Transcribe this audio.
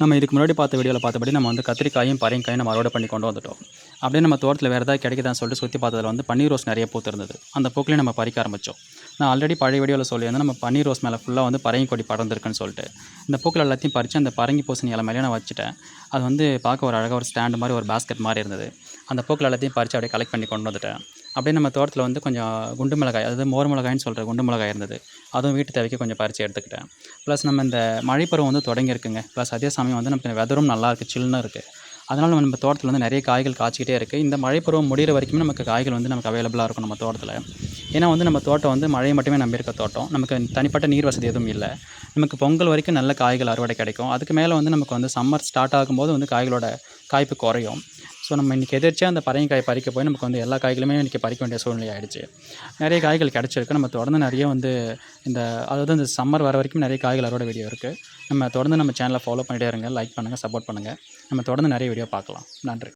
நம்ம இதுக்கு முன்னாடி பார்த்த வீடியோவில் பார்த்தபடி நம்ம வந்து கத்திரிக்காயும் பரங்கிக்காயும் நம்ம அறுவடை பண்ணி கொண்டு வந்துட்டோம். அப்படியே நம்ம தோட்டத்தில் வேறு ஏதாவது கிடைக்குதான்னு சொல்லிட்டு சுற்றி பார்த்ததில் வந்து பன்னீர் ரோஸ் நிறைய பூத்து இருந்தது. அந்த பூக்களையும் நம்ம பறிக்க ஆரம்பித்தோம் நான் ஆல்ரெடி பழைய வீடியோவில் சொல்லியிருந்தேன் நம்ம பன்னீர் ரோஸ் மேலே ஃபுல்லாக வந்து பரங்கி கொடி படர்ந்துருக்குன்னு சொல்லிட்டு. இந்த பூக்கள் எல்லாத்தையும் பறித்து அந்த பரங்கி பூசணி இலை மேலே நான் வச்சுட்டேன். அது வந்து பார்க்க ஒரு அழகாக ஒரு ஸ்டாண்டு மாதிரி ஒரு பாஸ்கெட் மாதிரி இருந்தது. அந்த பூக்கள் எல்லாத்தையும் பறித்து அப்படியே கலெக்ட் பண்ணி கொண்டு வந்துட்டேன். அப்படியே நம்ம தோட்டத்தில் வந்து கொஞ்சம் குண்டு மிளகாய் அதாவது மோர் மிளகாய்னு சொல்கிற குண்டு மிளகாய் இருந்தது. அதுவும் வீட்டு தேவைக்கு கொஞ்சம் பறித்து எடுத்துக்கிட்டேன். ப்ளஸ் நம்ம இந்த மழைப்பருவம் வந்து தொடங்கியிருக்குங்க ப்ளஸ் அதே சமயம் வந்து நமக்கு வெதரும் நல்லா இருக்குது சில்லுன்னு இருக்குது அதனால் நம்ம தோட்டத்தில் வந்து நிறைய காய்கள் காய்ச்சிக்கிட்டே இருக்குது இந்த மழைப்பருவம் முடிகிற வரைக்குமே நமக்கு காய்கள் வந்து நமக்கு அவைலபிளாக இருக்கும் நம்ம தோட்டத்தில். ஏன்னா வந்து நம்ம தோட்டம் வந்து மழையை மட்டுமே நம்பியிருக்க தோட்டம். நமக்கு தனிப்பட்ட நீர் வசதி எதுவும் இல்லை. நமக்கு பொங்கல் வரைக்கும் நல்ல காய்கள் அறுவடை கிடைக்கும். அதுக்கு மேலே வந்து நமக்கு வந்து சம்மர் ஸ்டார்ட் ஆகும்போது வந்து காய்களோட காய்ப்பு குறையும். ஸோ நம்ம இன்றைக்கி எதிர்ச்சியாக அந்த பரங்கிக்காய் பறிக்க போய் நமக்கு வந்து எல்லா காய்களுமே இன்றைக்கி பறிக்க வேண்டிய சூழ்நிலை ஆகிடுச்சு நிறைய காய்கள் கிடச்சிருக்கு. நம்ம தொடர்ந்து நிறைய வந்து இந்த அதாவது இந்த சம்மர் வர வரைக்கும் நிறைய காய்கள் அறுவடை வீடியோ இருக்குது நம்ம தொடர்ந்து நம்ம சேனலை ஃபாலோ பண்ணிட்டே இருங்க. லைக் பண்ணுங்கள் சப்போர்ட் பண்ணுங்கள் நம்ம தொடர்ந்து நிறைய வீடியோ பார்க்கலாம். நன்றி.